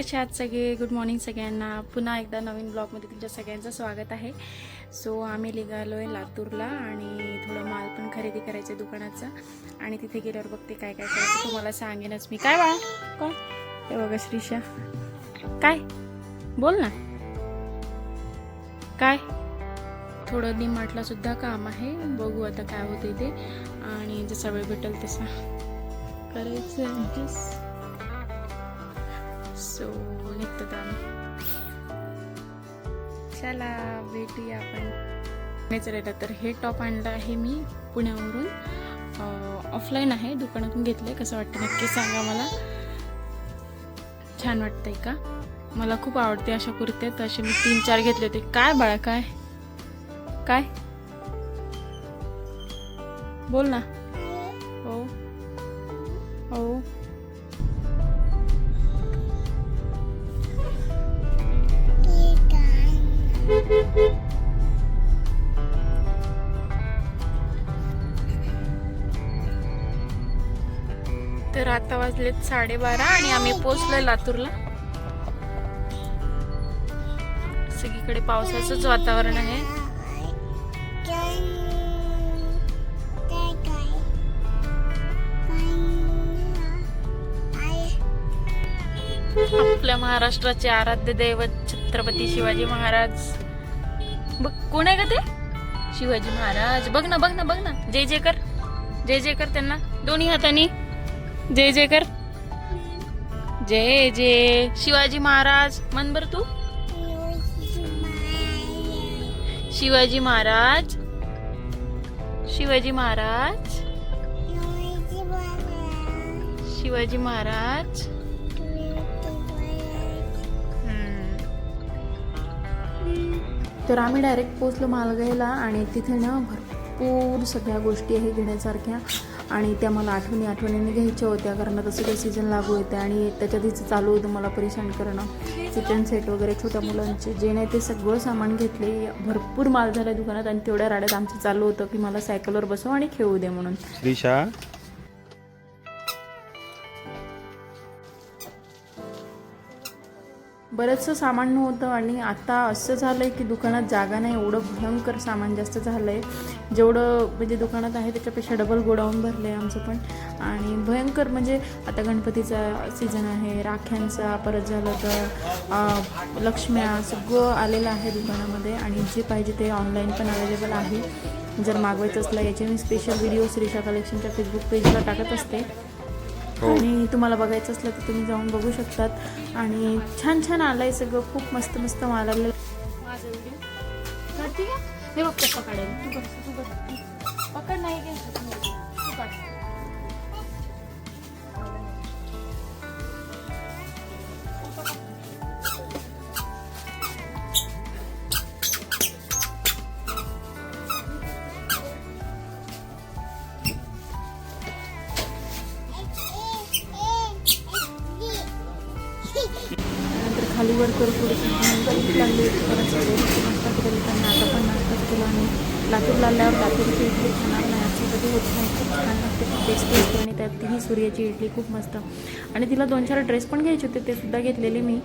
कसे आहात सगळे? गुड मॉर्निंग सगळ्यांना. पुन्हा एकदा नवीन ब्लॉगमध्ये तुमच्या सगळ्यांचं स्वागत आहे. सो आम्ही निघालो आहे लातूरला आणि थोडं माल पण खरेदी करायचं आहे दुकानाचं. आणि तिथे गेल्यावर बघते काय काय करायचं. तुम्हाला सांगेनच मी. काय बाळा? कोण? हे बघा श्रीषा काय? बोल ना. काय? थोडं डीमार्टला सुद्धा काम आहे. बघू आता काय होते ते. आणि जसा वेळ भेटेल तसा करायचं सो निघतो आम्ही. चला भेटूया आपण. नाही तर हे टॉप आणलं आहे मी पुण्यावरून. ऑफलाईन आहे दुकानातून घेतलंय कसं वाटतं नक्की सांगा मला. छान वाटतंय का? मला खूप आवडते अशा कुर्त्या तर असे मी तीन चार घेतले होते. काय बाळा काय? काय? बोल ना. हो. हो. तर आता वाजलेत साडेबारा आणि आम्ही पोचलोय लातूरला. सगळीकडे पावसाचंच वातावरण आहे. आपल्या महाराष्ट्राचे आराध्य दैवत छत्रपती शिवाजी महाराज. बघ कोण आहे का ते? शिवाजी महाराज. बघ ना बघ ना बघ ना. जय जय कर जय जय कर त्यांना. दोन्ही हातांनी. जय जय कर जय जय. शिवाजी महाराज. मन बर तू. शिवाजी महाराज. शिवाजी महाराज. शिवाजी महाराज. तर आम्ही डायरेक्ट पोचलो मालगाईला आणि तिथे ना भरपूर सगळ्या गोष्टी आहे घेण्यासारख्या. आणि त्या मला आठवणी आठवणीने घ्यायच्या होत्या कारण आता काही सीझन लागू होते आणि त्याच्यात तिचं चालू होतं मला परेशान करणं. किचन सेट वगैरे छोट्या मुलांचे जे नाही ते सगळं सामान घेतले. भरपूर माल झाला दुकानात आणि तेवढ्या राड्यात आमचं चालू होतं की मला सायकलवर बसव आणि खेळू दे म्हणून. बरंचसं सामान नव्हतं आणि आता असं झालं आहे की दुकानात जागा नाही एवढं भयंकर सामान जास्त झालं आहे जेवढं म्हणजे दुकानात आहे त्याच्यापेक्षा डबल गोडाऊन भरलं आहे आमचं पण. आणि भयंकर म्हणजे आता गणपतीचा सीझन आहे राख्यांचा परत झालं तर लक्ष्म्या सगळं आलेलं आहे दुकानामध्ये आणि जे पाहिजे ते ऑनलाईन पण अवेलेबल आहे. जर मागवायचं असलं याचे मी स्पेशल व्हिडिओ श्रीशा कलेक्शनच्या फेसबुक पेजला टाकत असते. हो. आणि तुम्हाला बघायचं असलं तर तुम्ही जाऊन बघू शकतात. आणि छान छान आलंय सगळं. खूप मस्त मस्त माल आलेलं माझा व्हिडिओ काढते का हे बघ कसं काढेल तू बघ तू बघ. पकड नाही घ्यायचं तू काढ. नंतर खाली वर करू थोडंसं भूक लागली. होती परत नाश्ता केला त्यांना आता पण नाश्ताच केला आणि लातूरला आल्यावर लातूरची इडली खाणार नाही. असं कधी होत नाही. खूप छान लागते. खूप टेस्टी असते आणि त्यात तिही सूर्याची इडली खूप मस्त. आणि तिला दोन चार ड्रेस पण घ्यायचे होते. ते सुद्धा घेतलेले मी.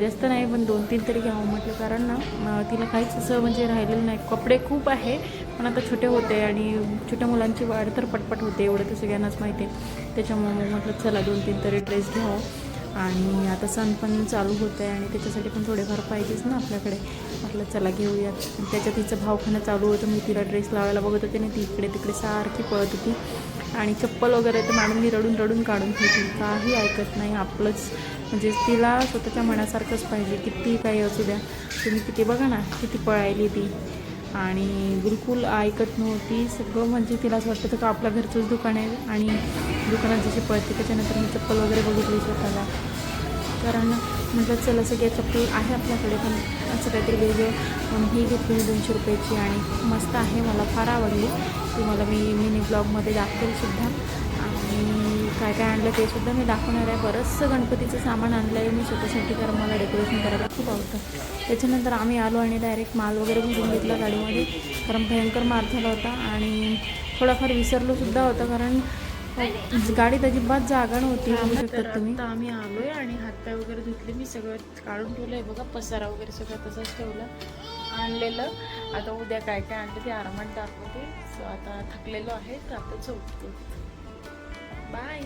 जास्त नाही पण दोन तीन तरी घ्यावं म्हटलं. कारण ना तिला काहीच असं म्हणजे राहिलेलं नाही. कपडे खूप आहे पण आता छोटे होते आणि छोट्या मुलांची वाढ तर पटपट होते. एवढं तर सगळ्यांनाच माहिती आहे. त्याच्यामुळे म्हटलं चला दोन तीन तरी ड्रेस घ्यावं. आणि आता सण पण चालू होत आहे आणि त्याच्यासाठी पण थोडेफार पाहिजेच ना आपल्याकडे. म्हटलं चला घेऊयात. त्याच्या तिचं भावखाना चालू होतं. मी तिला ड्रेस लावायला बघत होते आणि ती इकडे तिकडे सारखी पळत होती. आणि चप्पल वगैरे तर मॅडम मी रडून रडून काढून घेतली काही ऐकत नाही. आपलंच म्हणजे तिला स्वतःच्या मनासारखंच पाहिजे. किती काही असू द्या. तुम्ही किती बघा ना किती पळायली ती. आणि बिलकुल ऐकत नव्हती. सगळं म्हणजे तिला असं वाटतं का आपल्या घरचंच दुकान आहे आणि दुकानात जशी पळते त्याच्यानंतर मी चप्पल वगैरे बघितली स्वतःला. कारण म्हटलं चला सगळ्या चप्पल आहे आपल्याकडे पण असं काहीतरी वेगळं. ही घेतली दोनशे रुपयाची आणि मस्त आहे मला फार आवडली. तुम्हाला मी मिनी ब्लॉगमध्ये दाखवेल सुद्धा. आणि काय काय आणलं ते सुद्धा मी दाखवणार आहे. बरंचसं गणपतीचं सामान आणलं आहे मी स्वतःसाठी कारण मला डेकोरेशन करायला खूप आवडतं. त्याच्यानंतर आम्ही आलो आणि डायरेक्ट माल वगैरे भरून घेतला गाडीमध्ये कारण भयंकर मार झाला होता. आणि थोडाफार विसरलो सुद्धा होता कारण गाडीत अजिबात जागा नव्हती बघू शकतात तुम्ही. आता आम्ही आलोय आणि हातपाय वगैरे धुतले. मी सगळं काढून ठेवलंय बघा पसारा वगैरे सगळं तसंच ठेवलं. आणलेलं. आता उद्या काय काय आणलं ते आरामात दाखवते. So आता थकलेलो आहे तर आता झोपतो. बाय.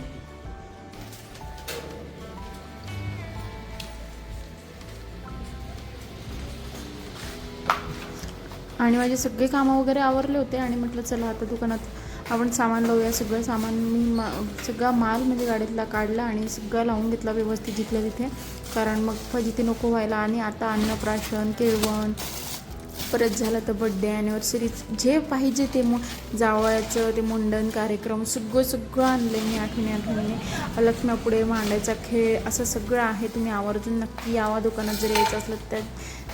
आणि माझे सगळे कामं वगैरे आवरले होते आणि म्हटलं चला आता दुकानात आपण सामान लावूया सगळं सामान मी मा सगळा माल म्हणजे गाडीतला काढला आणि सगळा लावून घेतला व्यवस्थित जिथल्या तिथे. कारण मग जिथे नको व्हायला आणि आता अन्नप्राशन केळवण परत झालं तर बड्डे ॲनिव्हर्सरी जे पाहिजे ते मो जावयाचं ते मुंडन कार्यक्रम सगळं सगळं आणलं मी आठवणी आठवणीने लक्ष्म्यापुढे मांडायचा खेळ असं सगळं आहे. तुम्ही आवर्जून नक्की यावा दुकानात जर यायचं असलं तर त्या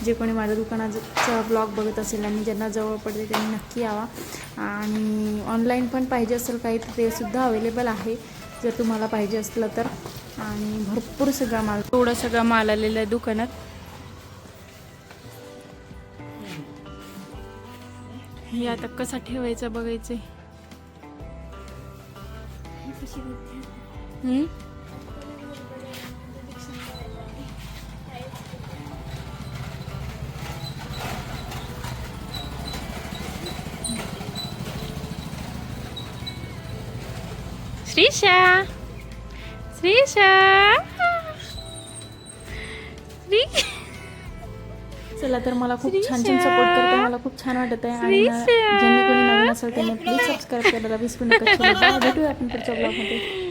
जे कोणी माझ्या दुकानाचा ब्लॉग बघत असेल आणि ज्यांना जवळ पडते त्यांनी नक्की यावा. आणि ऑनलाईन पण पाहिजे असेल काही तर ते सुद्धा अवेलेबल आहे. जर तुम्हाला पाहिजे असलं तर. आणि भरपूर सगळा माल थोडा सगळा माल आलेला आहे दुकानात. हे आता कसा ठेवायचा बघायचंय हम्म? श्रीशा! श्रीशा! चला तर मला खूप छान छान सपोर्ट करते मला खूप छान वाटत आहे. आणि ज्यांनी कोणी नवीन असेल त्यांनी प्लीज सबस्क्राईब करायला विसरू नका. भेटूया आपण पुढच्या ब्लॉगमध्ये